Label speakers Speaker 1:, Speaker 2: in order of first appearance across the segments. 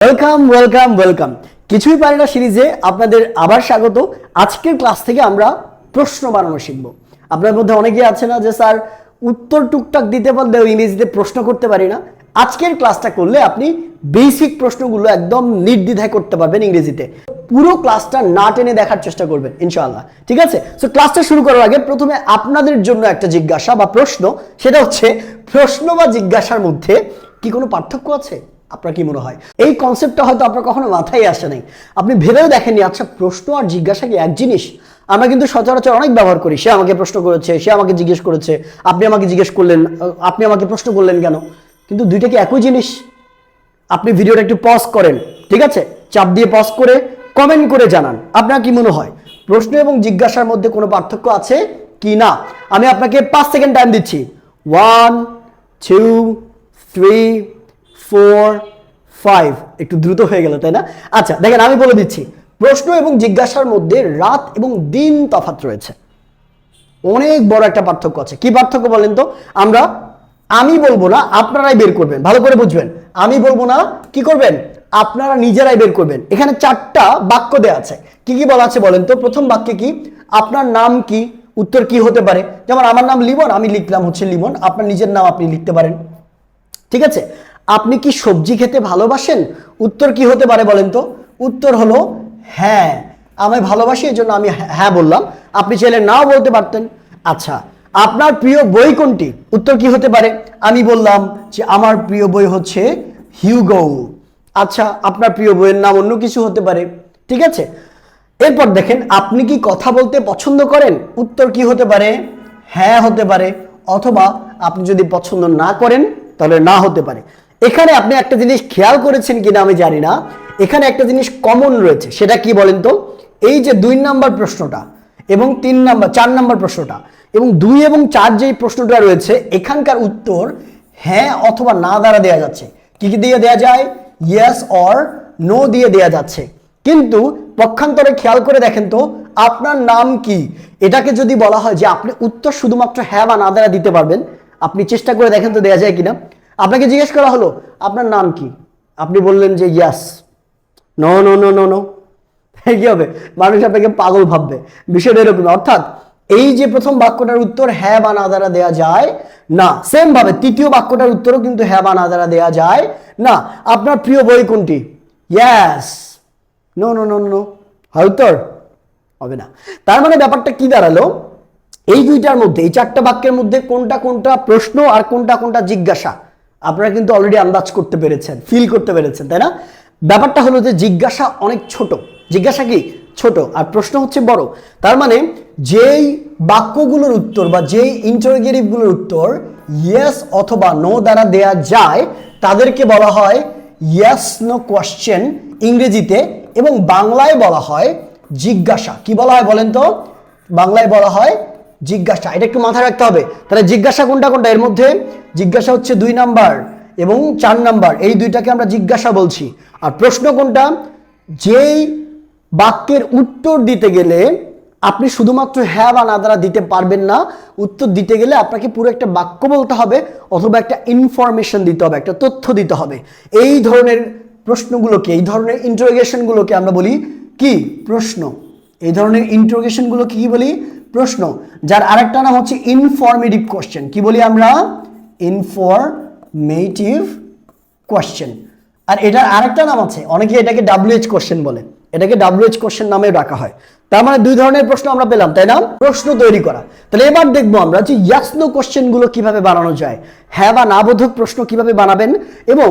Speaker 1: Welcome welcome welcome কিছুই পারে না সিরিজে আপনাদের আবার স্বাগত। আজকের ক্লাস থেকে আমরা প্রশ্ন বানানো শিখব। আপনার মধ্যে অনেকেই আছে না যে, স্যার, উত্তর টুকটাক দিতে পারলেও ইংরেজিতে প্রশ্ন করতে পারি না। আজকের ক্লাসটা করলে আপনি বেসিক প্রশ্নগুলো একদম নির্দ্বিধায় করতে পারবেন ইংরেজিতে। পুরো ক্লাসটা না টেনে দেখার চেষ্টা করবেন, ইনশাআল্লাহ। ঠিক আছে? সো ক্লাসটা শুরু করার আগে প্রথমে আপনাদের জন্য একটা জিজ্ঞাসা বা প্রশ্ন। সেটা হচ্ছে, প্রশ্ন বা জিজ্ঞাসার মধ্যে কি কোনো পার্থক্য আছে? আপনার কি মনে হয়? এই কনসেপ্টটা হয়তো আপনার কখনো মাথায় আসে নাই। আপনি ভেবেও দেখেননি আচ্ছা প্রশ্ন আর জিজ্ঞাসা কি এক জিনিস? আমরা কিন্তু সচরাচর অনেক ব্যবহার করি। সে আমাকে প্রশ্ন করেছে, সে আমাকে জিজ্ঞেস করেছে, আপনি আমাকে জিজ্ঞেস করলেন আপনি আমাকে প্রশ্ন করলেন কেন? কিন্তু দুইটা কি একই জিনিস? আপনি ভিডিওটা একটু পজ করেন, ঠিক আছে? চাপ দিয়ে পজ করে কমেন্ট করে জানান, আপনার কি মনে হয়? প্রশ্ন এবং জিজ্ঞাসার মধ্যে কোনো পার্থক্য আছে কি না? আমি আপনাকে পাঁচ সেকেন্ড টাইম দিচ্ছি। One two three four five একটু দ্রুত হয়ে গেল, তাই না? আচ্ছা দেখেন, আমি বলে দিচ্ছি। প্রশ্ন এবং জিজ্ঞাসার মধ্যে রাত এবং দিন তফাৎ রয়েছে। অনেক বড় একটা পার্থক্য আছে। কি পার্থক্য বলেন তো? আমরা আমি বলব না, আপনারাই বের করবেন। ভালো করে বুঝবেন। আমি বলব না, কি করবেন? আপনারা নিজেরাই বের করবেন। এখানে চারটা বাক্য দেওয়া আছে। কি কি বলা আছে বলেন তো? প্রথম বাক্যে কি? আপনার নাম কি? উত্তর কি হতে পারে? যেমন, আমার নাম লিমন, আমি লিখলাম হচ্ছে লিমন। আপনার নিজের নাম আপনি লিখতে পারেন। ঠিক আছে? আপনি কি সবজি খেতে ভালোবাসেন? উত্তর কি হতে পারে বলেন তো? উত্তর হলো হ্যাঁ। আমি ভালোবাসি এই জন্য আমি হ্যাঁ- হ্যাঁ বললাম। আপনি চাইলে নাও বলতে পারতেন। আচ্ছা আপনার প্রিয় বই কোনটি? উত্তর কি হতে পারে? আমি বললাম যে আমার প্রিয় বই হচ্ছে হিউগো। আচ্ছা আপনার প্রিয় বইয়ের নাম অন্য কিছু হতে পারে। ঠিক আছে? এরপর দেখেন, আপনি কি কথা বলতে পছন্দ করেন? উত্তর কি হতে পারে? হ্যাঁ হতে পারে। অথবা আপনি যদি পছন্দ না করেন, তাহলে না হতে পারে। এখানে আপনি একটা জিনিস খেয়াল করেছেন কিনা আমি জানি না। এখানে একটা জিনিস কমন রয়েছে, সেটা কি বলেন তো? এই যে দুই নাম্বার প্রশ্নটা এবং তিন নাম্বার, চার নাম্বার প্রশ্নটা এবং দুই এবং চার যেই প্রশ্নটা রয়েছে, এখানকার উত্তর হ্যাঁ অথবা না দ্বারা দেওয়া যাচ্ছে। কি কি দিয়ে দেওয়া যায়? ইয়েস অর নো দিয়ে দেওয়া যাচ্ছে। কিন্তু পক্ষান্তরে খেয়াল করে দেখেন তো, আপনার নাম কি? এটাকে যদি বলা হয় যে আপনি উত্তর শুধুমাত্র হ্যাঁ বা না দ্বারা দিতে পারবেন, আপনি চেষ্টা করে দেখেন তো দেওয়া যায় কিনা। আপনাকে জিজ্ঞেস করা হলো, আপনার নাম কি? আপনি বললেন যে, yes. No no no no no. কি হবে? মানুষ আপনাকে পাগল ভাববে। বিষয়টা এরকম, অর্থাৎ এই যে প্রথম বাক্যটার উত্তর হ্যাঁ বা না দ্বারা দেওয়া যায়, না। সেম ভাবে তৃতীয় বাক্যটার উত্তরও কিন্তু হ্যাঁ বা না দ্বারা দেওয়া যায়, না। আপনার প্রিয় বই কোনটি? Yes. No no no no. হয় উত্তর? হবে না। তার মানে ব্যাপারটা কি দাঁড়াল? এই দুইটার মধ্যে, এই চারটা বাক্যের মধ্যে কোনটা কোনটা প্রশ্ন আর কোনটা কোনটা জিজ্ঞাসা? আপনারা কিন্তু অলরেডি আন্দাজ করতে পেরেছেন ফিল করতে পেরেছেন, তাই না? ব্যাপারটা হলো যে জিজ্ঞাসা অনেক ছোট। জিজ্ঞাসা কি? ছোট। আর প্রশ্ন হচ্ছে বড়। তার মানে যেই বাক্যগুলোর উত্তর বা যেই ইন্টারোগেটিভগুলোর উত্তর ইয়েস অথবা নো দ্বারা দেয়া যায়, তাদেরকে বলা হয় ইয়েস নো কোয়েশ্চেন ইংরেজিতে এবং বাংলায় বলা হয় জিজ্ঞাসা। কি বলা হয় বলেন তো? বাংলায় বলা হয় জিজ্ঞাসা, এটা একটু মাথায় রাখতে হবে। তাহলে জিজ্ঞাসা কোনটা কোনটা? এর মধ্যে জিজ্ঞাসা হচ্ছে দুই নাম্বার এবং চার নাম্বার। এই দুইটাকে আমরা জিজ্ঞাসা বলছি। আর প্রশ্ন কোনটা? যেই বাক্যের উত্তর দিতে গেলে আপনি শুধুমাত্র হ্যাঁ বা না দ্বারা দিতে পারবেন না। উত্তর দিতে গেলে আপনাকে পুরো একটা বাক্য বলতে হবে অথবা একটা ইনফরমেশন দিতে হবে, একটা তথ্য দিতে হবে। এই ধরনের প্রশ্নগুলোকে, এই ধরনের ইন্টারোগেশনগুলোকে আমরা বলি কি? প্রশ্ন। এই ধরনের ইন্টারোগেশনগুলোকে কি বলি? প্রশ্ন, যার আরেকটা নাম হচ্ছে ইনফরমেটিভ কোশ্চেন কি বলি আমরা? ইনফরমেটিভ কোশ্চেন আর এটার আরেকটা নাম আছে, অনেকে এটাকে ডাব্লিউএইচ কোশ্চেন বলে। এটাকে ডাব্লিউএইচ কোশ্চেন নামে রাখা হয়। তার মানে দুই ধরনের প্রশ্ন আমরা পেলাম, তাই না? প্রশ্ন তৈরি করা। তাহলে এবার দেখব আমরা যে ইয়াসনো কোশ্চেনগুলো কীভাবে বানানো যায় হ্যাঁ বা না বোধক প্রশ্ন কীভাবে বানাবেন, এবং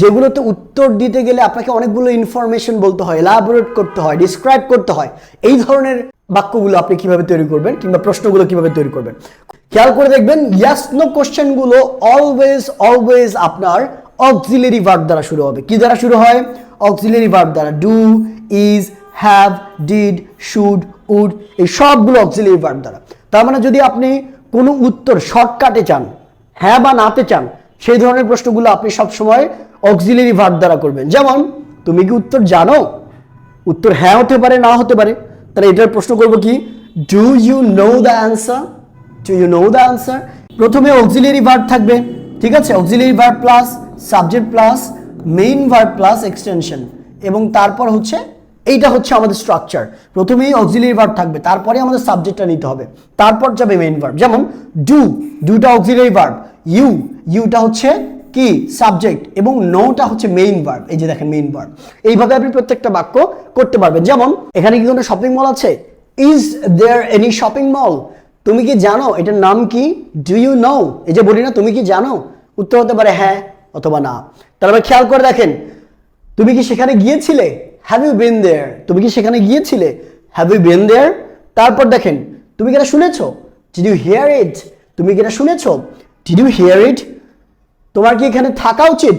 Speaker 1: যেগুলোতে উত্তর দিতে গেলে আপনাকে অনেকগুলো ইনফরমেশন বলতে হয় এলাবোরেট করতে হয় ডিসক্রাইব করতে হয়, এই ধরনের বাক্যগুলো আপনি কীভাবে তৈরি করবেন কিংবা প্রশ্নগুলো কীভাবে তৈরি করবেন। খেয়াল করে দেখবেন ইয়াস নো কোশ্চেনগুলো অলওয়েজ অলওয়েজ আপনার অক্সিলারি ভার্ব দ্বারা শুরু হবে। কি দ্বারা শুরু হয়? অক্সিলারি ভার্ব দ্বারা। Do is have did should would এই সবগুলো অক্সিলারি ভার্ব দ্বারা। তার মানে যদি আপনি কোনো উত্তর শর্টকাটে চান হ্যাঁ বা নাতে চান, সেই ধরনের প্রশ্নগুলো আপনি সবসময় অক্সিলারি ভার্ব দ্বারা করবেন। যেমন, তুমি কি উত্তর জানো? উত্তর হ্যাঁ হতে পারে, না হতে পারে। তাহলে এটার প্রশ্ন করব কি do you know the answer do you know the answer প্রথমে অক্সিলিয়ারি ভার্ব থাকবে, ঠিক আছে? Auxiliary verb plus subject plus main verb plus extension এবং তারপর হচ্ছে, এইটা হচ্ছে আমাদের স্ট্রাকচার প্রথমেই অক্সিলারি ভার্ব থাকবে, তারপরে আমাদের সাবজেক্টটা নিতে হবে। তারপর যাবে মেইন ভার্ব যেমন ডু ডুটা অক্সিলারি ভার্ব ইউ ইউটা হচ্ছে কি? সাবজেক্ট এবং নোটা হচ্ছে মেইন ভার্ব এই যে দেখেন মেইন ভার্ব এইভাবে আপনি প্রত্যেকটা বাক্য করতে পারবেন। যেমন, এখানে কি কোনো শপিং মল আছে? Is there any shopping mall তুমি কি জানো? এটার নাম কি? ডু ইউ নো এই যে বলি না, তুমি কি জানো? উত্তর হতে পারে হ্যাঁ অথবা না। তারপরে খেয়াল করে দেখেন। তুমি কি সেখানে গিয়েছিলে? হ্যাভ ইউ বিন দেয়ার তুমি কি সেখানে গিয়েছিলে? হ্যাভ ইউ বিন দেয়ার তারপর দেখেন, তুমি কি এটা শুনেছো? ডিড ইউ হিয়ার ইট তুমি কি এটা শুনেছো? ডিড ইউ হিয়ার ইট তোমার কি এখানে থাকা উচিত?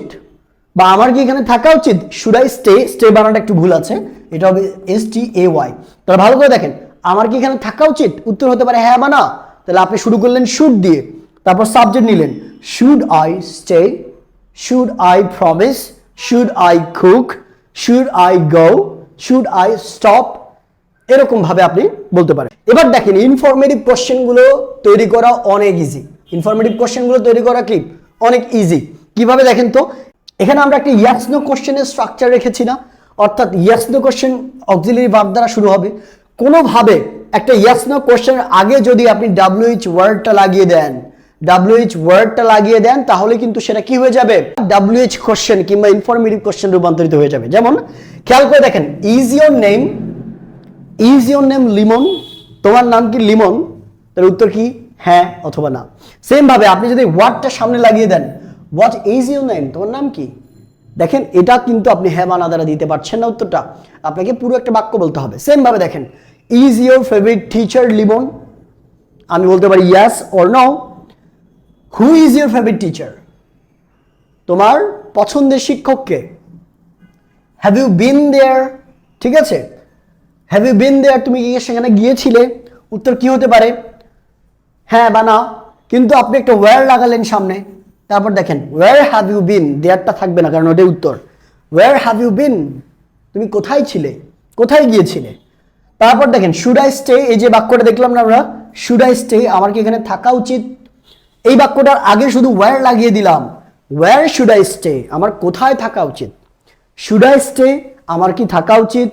Speaker 1: বা আমার কি এখানে থাকা উচিত? শুড আই স্টে স্টে বানানটা একটু ভুল আছে। এটা হবে এস টি এ ওয়াই তাহলে ভালো করে দেখেন, আমার কি এখানে থাকা উচিত? উত্তর হতে পারে হ্যাঁ বা না। তাহলে আপনি শুরু করলেন শুড দিয়ে। তারপর সাবজেক্ট নিলেন। Should I stay should I promise should I cook should I go should I stop এরকম ভাবে আপনি বলতে পারেন। এবার দেখেন ইনফরমেটিভ কোশ্চেনগুলো তৈরি করা অনেক ইজি ইনফরমেটিভ কোশ্চেনগুলো তৈরি করা কি? অনেক ইজি কীভাবে দেখেন তো? এখানে আমরা একটা ইয়াস নো কোশ্চেনের স্ট্রাকচার রেখেছি না। অর্থাৎ yes no question auxiliary verb দ্বারা শুরু হবে। কোনোভাবে একটা ইয়াস নো কোশ্চেনের আগে যদি আপনি ডাব্লিউএইচ ওয়ার্ডটা লাগিয়ে দেন ডাব্লিউএইচ ওয়ার্ডটা লাগিয়ে দেন, তাহলে কিন্তু সেটা কি হয়ে যাবে? ডাব্লিউএইচ কোশ্চেন কিংবা ইনফরমেটিভ কোশ্চেন রূপান্তরিত হয়ে যাবে। যেমন, খেয়াল করে দেখেন is your name is your name Limon তোমার নাম কি লিমন তার উত্তর কি? হ্যাঁ অথবা না। সেম ভাবে আপনি যদি ওয়ার্ডটা সামনে লাগিয়ে দেন হোয়াট ইজ ইউর নেম তোমার নাম কি? দেখেন, এটা কিন্তু আপনি হ্যাঁ বা না দ্বারা দিতে পারছেন না উত্তরটা। আপনাকে পুরো একটা বাক্য বলতে হবে। সেম ভাবে দেখেন is your favourite teacher Libon আমি বলতে পারি yes or no who is your favourite teacher তোমার পছন্দের শিক্ষককে হ্যাভ ইউ বিন দেয়ার ঠিক আছে? হ্যাভ ইউ বিন দেয়ার তুমি সেখানে গিয়েছিলে? উত্তর কি হতে পারে? হ্যাঁ বা না কিন্তু আপনি একটা ওয়্যার লাগালেন সামনে। তারপর দেখেন ওয়্যার হ্যাভ ইউ বিন দেয়ারটা থাকবে না, কারণ ওটাই উত্তর। ওয়্যার হ্যাভ ইউ বিন তুমি কোথায় ছিলে? কোথায় গিয়েছিলে? তারপর দেখেন শুড আই স্টে এই যে বাক্যটা দেখলাম না আমরা শুড আই স্টে আমার কি এখানে থাকা উচিত? এই বাক্যটার আগে শুধু ওয়্যার লাগিয়ে দিলাম। ওয়্যার শুড আই স্টে আমার কোথায় থাকা উচিত? শুড আই স্টে আমার কি থাকা উচিত?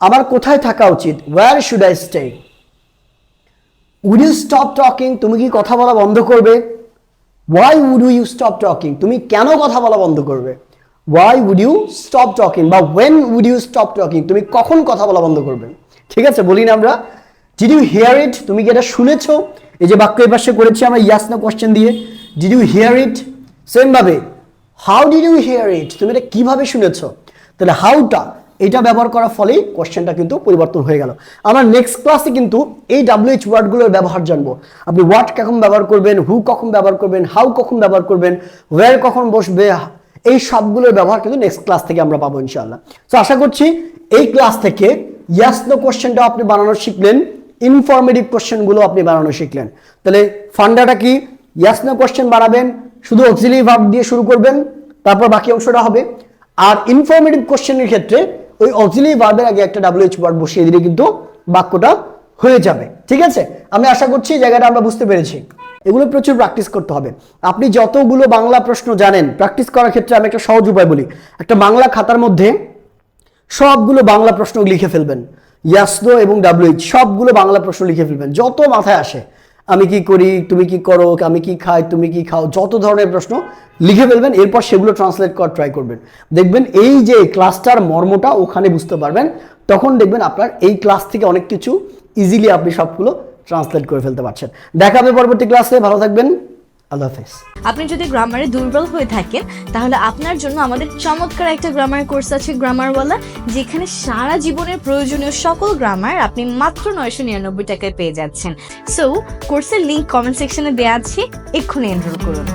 Speaker 1: আমার কোথায় থাকা উচিত? Where should I stay would you stop talking তুমি কি কথা বলা বন্ধ করবে? Why would you stop talking তুমি কেন কথা বলা বন্ধ করবে? Why would you stop talking বা when would you stop talking তুমি কখন কথা বলা বন্ধ করবে? ঠিক আছে, বলি না আমরা। ডিড ইউ হিয়ার ইট তুমি কি এটা শুনেছো? এই যে বাক্য এই পাশে করেছি আমরা ইয়াস না কোশ্চেন দিয়ে। Did you hear it same ভাবে। How did you hear it তুমি এটা কীভাবে শুনেছো? তাহলে হাউটা এটা ব্যবহার করার ফলেই কোশ্চেনটা কিন্তু পরিবর্তন হয়ে গেল। আমরা নেক্সট ক্লাসে কিন্তু এই ডাব্লিউএইচ ওয়ার্ডগুলোর ব্যবহার জানব। আপনি হোয়াট কখন ব্যবহার করবেন হু কখন ব্যবহার করবেন হাউ কখন ব্যবহার করবেন ওয়ার কখন বসবে, এই সবগুলোর ব্যবহার কিন্তু নেক্সট ক্লাস থেকে আমরা পাবো ইনশাআল্লাহ। তো আশা করছি এই ক্লাস থেকে ইয়াস নো কোশ্চেনটা আপনি বানানো শিখলেন ইনফরমেটিভ কোশ্চেনগুলো আপনি বানানো শিখলেন। তাহলে ফান্ডাটা কি? ইয়াস নো কোশ্চেন বানাবেন, শুধু অক্সিলারি ভার্ব দিয়ে শুরু করবেন, তারপর বাকি অংশটা হবে। আর ইনফরমেটিভ কোশ্চেনের ক্ষেত্রে ওই অক্সিলারি ভার্বের আগে একটা ডাব্লিউএইচ ওয়ার্ড বসিয়ে দিলে কিন্তু বাক্যটা হয়ে যাবে। ঠিক আছে? আমি আশা করছি জায়গাটা আমরা বুঝতে পেরেছি। এগুলো প্রচুর প্র্যাকটিস করতে হবে। আপনি যতগুলো বাংলা প্রশ্ন জানেন প্র্যাকটিস করার ক্ষেত্রে আমি একটা সহজ উপায় বলি। একটা বাংলা খাতার মধ্যে সবগুলো বাংলা প্রশ্ন লিখে ফেলবেন। ইয়াসনো এবং ডাব্লিউএইচ সবগুলো বাংলা প্রশ্ন লিখে ফেলবেন। যত মাথায় আসে আমি কি করি, তুমি কি করো, আমি কি খাই, তুমি কি খাও, যত ধরনের প্রশ্ন লিখে ফেলবেন, এরপর সেগুলো ট্রান্সলেট করার ট্রাই করবেন। দেখবেন এই যে ক্লাসটার মর্মটা ওখানে বুঝতে পারবেন, তখন দেখবেন আপনার এই ক্লাস থেকে অনেক কিছু ইজিলি আপনি সবগুলো ট্রান্সলেট করে ফেলতে পারছেন। দেখাবে পরবর্তী ক্লাসে ভালো থাকবেন। আল্লাহ
Speaker 2: আপনি যদি গ্রামারে দুর্বল হয়ে থাকেন, তাহলে আপনার জন্য আমাদের চমৎকার একটা গ্রামার কোর্স আছে গ্রামারওয়ালা যেখানে সারা জীবনের প্রয়োজনীয় সকল গ্রামার আপনি মাত্র নয়শো নিরানব্বই টাকায় পেয়ে যাচ্ছেন। সো কোর্সের লিঙ্ক কমেন্ট সেকশনে দেওয়া আছে। এক্ষুনি এনরোল করুন।